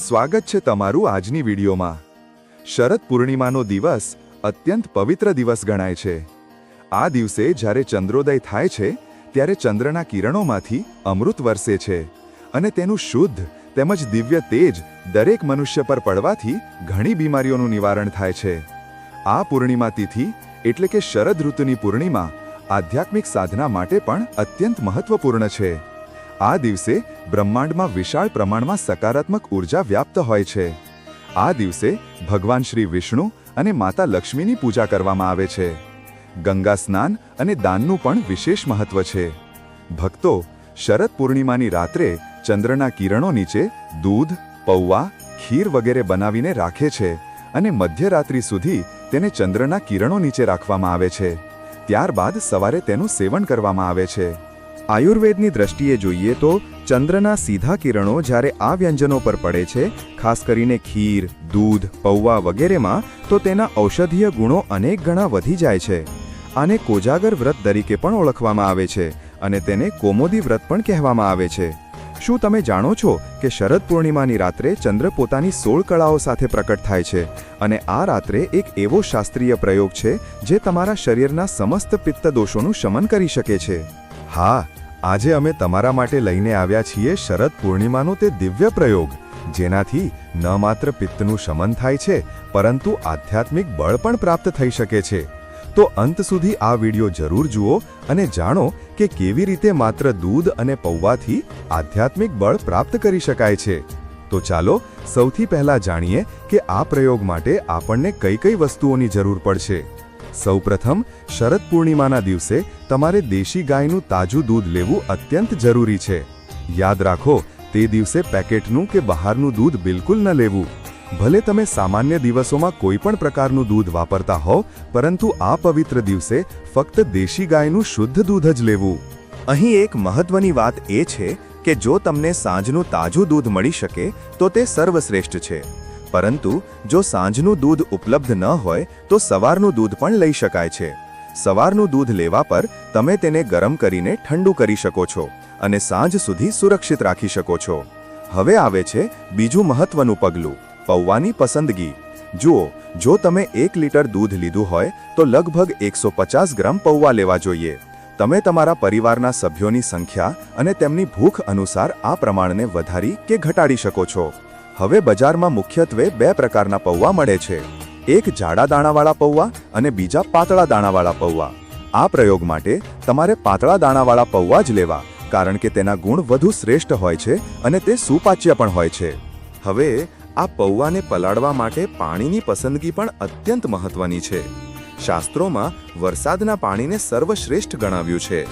સ્વાગત છે તમારું આજની વિડીયોમાં. શરદ પૂર્ણિમાનો દિવસ અત્યંત પવિત્ર દિવસ ગણાય છે. આ દિવસે જ્યારે ચંદ્રોદય થાય છે, ત્યારે ચંદ્રના કિરણોમાંથી અમૃત વરસે છે અને તેનું શુદ્ધ તેમજ દિવ્ય તેજ દરેક મનુષ્ય પર પડવાથી ઘણી બીમારીઓનું નિવારણ થાય છે. આ પૂર્ણિમા તિથિ એટલે કે શરદ ઋતુની પૂર્ણિમા આધ્યાત્મિક સાધના માટે પણ અત્યંત મહત્વપૂર્ણ છે. આ દિવસે બ્રહ્માંડમાં વિશાળ પ્રમાણમાં સકારાત્મક ઊર્જા વ્યાપ્ત હોય છે. આ દિવસે ભગવાન શ્રી વિષ્ણુ અને માતા લક્ષ્મીની પૂજા કરવામાં આવે છે. ગંગા સ્નાન અને દાનનું પણ વિશેષ મહત્વ છે. ભક્તો શરદ પૂર્ણિમાની રાત્રે ચંદ્રના કિરણો નીચે દૂધ, પૌવા, ખીર વગેરે બનાવીને રાખે છે અને મધ્યરાત્રિ સુધી તેને ચંદ્રના કિરણો નીચે રાખવામાં આવે છે. ત્યારબાદ સવારે તેનું સેવન કરવામાં આવે છે. આયુર્વેદની દ્રષ્ટિએ જોઈએ તો ચંદ્રના સીધા કિરણો જ્યારે આ વ્યંજનો પર પડે છે, ખાસ કરીને ખીર, દૂધ, પૌવા વગેરેમાં, તો તેના ઔષધીય ગુણો અનેક ગણા વધી જાય છે. આને કોજાગર વ્રત તરીકે પણ ઓળખવામાં આવે છે અને તેને કોમોદી વ્રત પણ કહેવામાં આવે છે. શું તમે જાણો છો કે શરદ પૂર્ણિમાની રાત્રે ચંદ્ર પોતાની સોળ કળાઓ સાથે પ્રકટ થાય છે અને આ રાત્રે એક એવો શાસ્ત્રીય પ્રયોગ છે જે તમારા શરીરના સમસ્ત પિત્ત દોષોનું શમન કરી શકે છે? હા આજે અમે તમારા માટે લઈને આવ્યા છીએ શરદ પૂર્ણિમાનો તે દિવ્ય પ્રયોગ, જેનાથી ન માત્ર પિત્તનું શમન થાય છે, પરંતુ આધ્યાત્મિક બળ પણ પ્રાપ્ત થઈ શકે છે. તો અંત સુધી આ વિડિયો જરૂર જુઓ અને જાણો કે કેવી રીતે માત્ર દૂધ અને પૌવાથી આધ્યાત્મિક બળ પ્રાપ્ત કરી શકાય છે. તો ચાલો, સૌથી પહેલા જાણીએ કે આ પ્રયોગ માટે આપણને કઈ કઈ વસ્તુઓની જરૂર પડશે. સૌપ્રથમ, શરદ પૂર્ણિમાના દિવસે તમારે દેશી ગાયનું તાજું દૂધ લેવું અત્યંત જરૂરી છે. યાદ રાખો, તે દિવસે પેકેટનું કે બહારનું દૂધ બિલકુલ ન લેવું. ભલે તમે સામાન્ય દિવસોમાં કોઈ પણ પ્રકારનું દૂધ વાપરતા હો, પરંતુ આ પવિત્ર દિવસે ફક્ત દેશી ગાયનું શુદ્ધ દૂધ જ લેવું. અહીં એક મહત્વની વાત એ છે કે જો તમને સાંજનું તાજું દૂધ મળી શકે, તો તે સર્વશ્રેષ્ઠ છે. પરંતુ જો સાંજનું દૂધ ઉપલબ્ધ ન હોય, તો સવારનું દૂધ પણ લઈ શકાય છે. સવારનું દૂધ લેવા પર તમે તેને ગરમ કરીને ઠંડુ કરી શકો છો અને સાંજ સુધી સુરક્ષિત રાખી શકો છો. હવે આવે છે બીજું મહત્વનું પગલું, પૌવાની પસંદગી. જુઓ, જો તમે એક લીટર દૂધ લીધું હોય, તો લગભગ એકસો ગ્રામ પૌવા લેવા જોઈએ. તમે તમારા પરિવારના સભ્યોની સંખ્યા અને તેમની ભૂખ અનુસાર આ પ્રમાણને વધારી કે ઘટાડી શકો છો. હવે બજારમાં મુખ્યત્વે બે પ્રકારના પૌવા મળે છે. એક જાડા દાણાવાળા પૌવા અને બીજા પાતળા દાણાવાળા પૌવા. આ પ્રયોગ માટે તમારે પાતળા દાણાવાળા પૌવા જ લેવા, કારણ કે તેના ગુણ વધુ શ્રેષ્ઠ હોય છે અને તે સુપાચ્ય પણ હોય છે. હવે, આ પૌવાને પલાળવા માટે પાણીની પસંદગી પણ અત્યંત મહત્વની છે. શાસ્ત્રોમાં વરસાદના પાણીને સર્વશ્રેષ્ઠ ગણાવ્યું છે.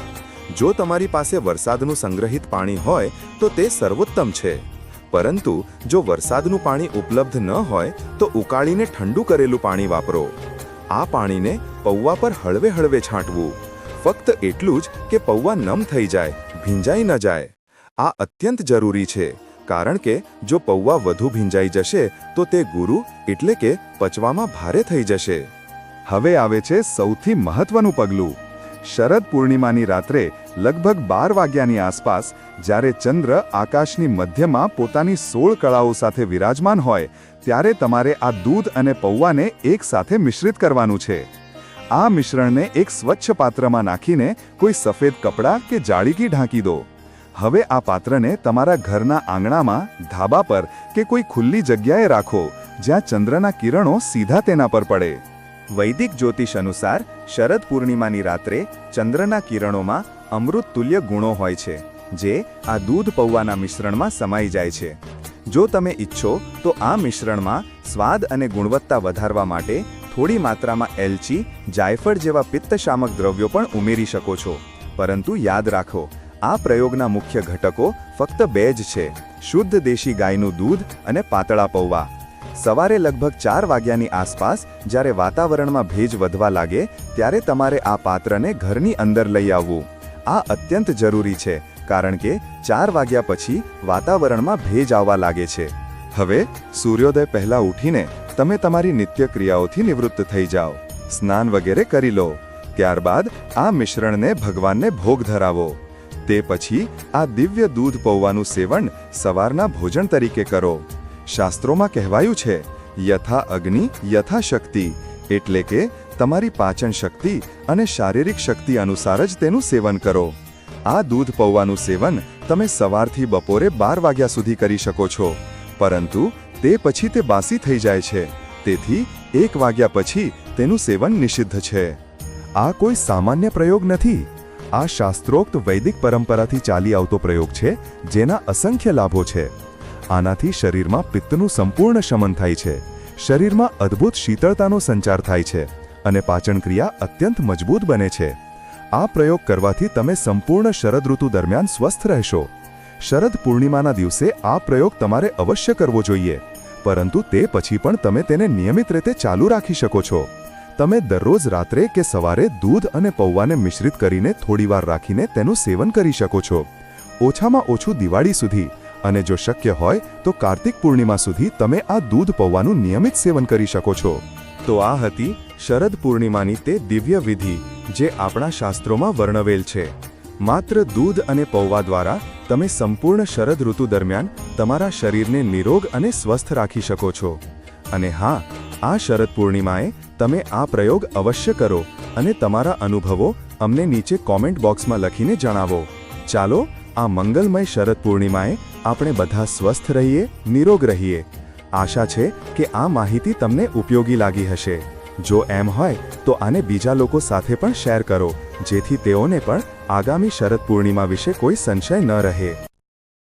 જો તમારી પાસે વરસાદનું સંગ્રહિત પાણી હોય, તો તે સર્વોત્તમ છે. પરંતુ જો વરસાદનું પાણી ઉપલબ્ધ ન હોય, તો ઉકાળીને ઠંડુ કરેલું પાણી વાપરો. આ પાણીને પૌવા પર હળવે હળવે છાંટવું. ફક્ત એટલું જ કે પૌવા નમ થઈ જાય, ભીંજાઈ ન જાય. આ અત્યંત જરૂરી છે, કારણ કે જો પૌવા વધુ ભીંજાઈ જશે, તો તે ગુરુ એટલે કે પચવામાં ભારે થઈ જશે. હવે આવે છે સૌથી મહત્વનું પગલું. શરદ પૂર્ણિમાની રાત્રે લગભગ બાર વાગ્યાની આસપાસ, જ્યારે ચંદ્ર આકાશની મધ્યમાં પોતાની સોળ કળાઓ સાથે વિરાજમાન હોય, ત્યારે તમારે આ દૂધ અને પૌવાને એક સાથે મિશ્રિત કરવાનું છે. આ મિશ્રણને એક સ્વચ્છ પાત્રમાં નાખીને કોઈ સફેદ કપડાં કે જાળીકી ઢાંકી દો. હવે આ પાત્રને તમારા ઘરના આંગણામાં, ધાબા પર કે કોઈ ખુલ્લી જગ્યાએ રાખો, જ્યાં ચંદ્રના કિરણો સીધા તેના પર પડે. વૈદિક જ્યોતિષ અનુસાર, શરદ પૂર્ણિમાની રાત્રે ચંદ્રના કિરણોમાં અમૃત તુલ્ય ગુણો હોય છે, જે આ દૂધ પૌવાના મિશ્રણમાં સમાઈ જાય છે. જો તમે ઈચ્છો તો આ મિશ્રણમાં સ્વાદ અને ગુણવત્તા વધારવા માટે થોડી માત્રામાં એલચી, જાયફળ જેવા પિત્તશામક દ્રવ્યો પણ ઉમેરી શકો છો. પરંતુ યાદ રાખો, આ પ્રયોગના મુખ્ય ઘટકો ફક્ત બે જ છે, શુદ્ધ દેશી ગાયનું દૂધ અને પાતળા પૌવા. સવારે લગભગ ચાર વાગ્યાની આસપાસ જ્યારે વાતાવરણમાં ભેજ વધવા લાગે, ત્યારે તમારે આ પાત્રને ઘરની અંદર લઈ આવવું. આ અત્યંત જરૂરી છે, કારણ કે ચાર વાગ્યા પછી વાતાવરણમાં ભેજ આવવા લાગે છે. હવે, સૂર્યોદય પહેલાં ઉઠીને તમે તમારી નિત્ય ક્રિયાઓથી નિવૃત્ત થઈ જાઓ. સ્નાન વગેરે કરી લો. ત્યારબાદ આ મિશ્રણને ભગવાનને ભોગ ધરાવો. તે પછી આ દિવ્ય દૂધ પૌવાનું સેવન સવારના ભોજન તરીકે કરો. શાસ્ત્રોમાં કહેવાયું છે, યથા અગ્નિ, યથા શક્તિ, એટલે કે તમારી પાચન શક્તિ અને શારીરિક શક્તિ અનુસાર જ તેનું સેવન કરો. આ દૂધ પૌવાનું સેવન તમે સવારથી બપોરે બાર વાગ્યા સુધી કરી શકો છો. પરંતુ તે પછી તે બાસી થઈ જાય છે. તેથી એક વાગ્યા પછી તેનું સેવન નિષિદ્ધ છે. આ કોઈ સામાન્ય પ્રયોગ નથી. આ શાસ્ત્રોક્ત વૈદિક પરંપરાથી ચાલી આવતો પ્રયોગ છે, જેના અસંખ્ય લાભો છે. આનાથી શરીરમાં પિત્તનું સંપૂર્ણ શમન થાય છે. શરીરમાં અદ્ભુત શીતળતાનો સંચાર થાય છે. અને પાચન ક્રિયા અત્યંત મજબૂત બને છે. આ પ્રયોગ કરવાથી તમે સંપૂર્ણ શરદ ઋતુ દરમિયાન સ્વસ્થ રહેશો. શરદ પૂર્ણિમાના દિવસે આ પ્રયોગ તમારે અવશ્ય કરવો જોઈએ, પરંતુ તે પછી પણ તમે તેને નિયમિત રીતે ચાલુ રાખી શકો છો. તમે દરરોજ રાત્રે કે સવારે દૂધ અને પૌવાને મિશ્રિત કરીને થોડીવાર રાખીને તેનું સેવન કરી શકો છો. ઓછામાં ઓછું દિવાળી સુધી, અને જો શક્ય હોય, તો કાર્તિક પૂર્ણિમા સુધી તમે આ દૂધ પૌવાનું નિયમિત સેવન કરી શકો છો. તો આ હતી શરદ પૂર્ણિમાની તે દિવ્ય વિધિ જે આપણા શાસ્ત્રોમાં વર્ણવેલ છે. માત્ર દૂધ અને પૌવા દ્વારા તમે સંપૂર્ણ શરદ ઋતુ દરમિયાન તમારા શરીરને નિરોગ અને સ્વસ્થ રાખી શકો છો. અને હા, આ શરદ પૂર્ણિમાએ તમે આ પ્રયોગ અવશ્ય કરો અને તમારા અનુભવો અમને નીચે કોમેન્ટ બોક્સમાં લખીને જણાવો. ચાલો, આ મંગલમય શરદ પૂર્ણિમાએ આપણે બધા સ્વસ્થ રહીએ, નિરોગ રહીએ. આશા છે કે આ માહિતી તમને ઉપયોગી લાગી હશે. જો એમ હોય, તો આને બીજા લોકો સાથે પણ શેર કરો, જેથી તેઓને પણ આગામી શરદ પૂર્ણિમા વિશે કોઈ સંશય ન રહે.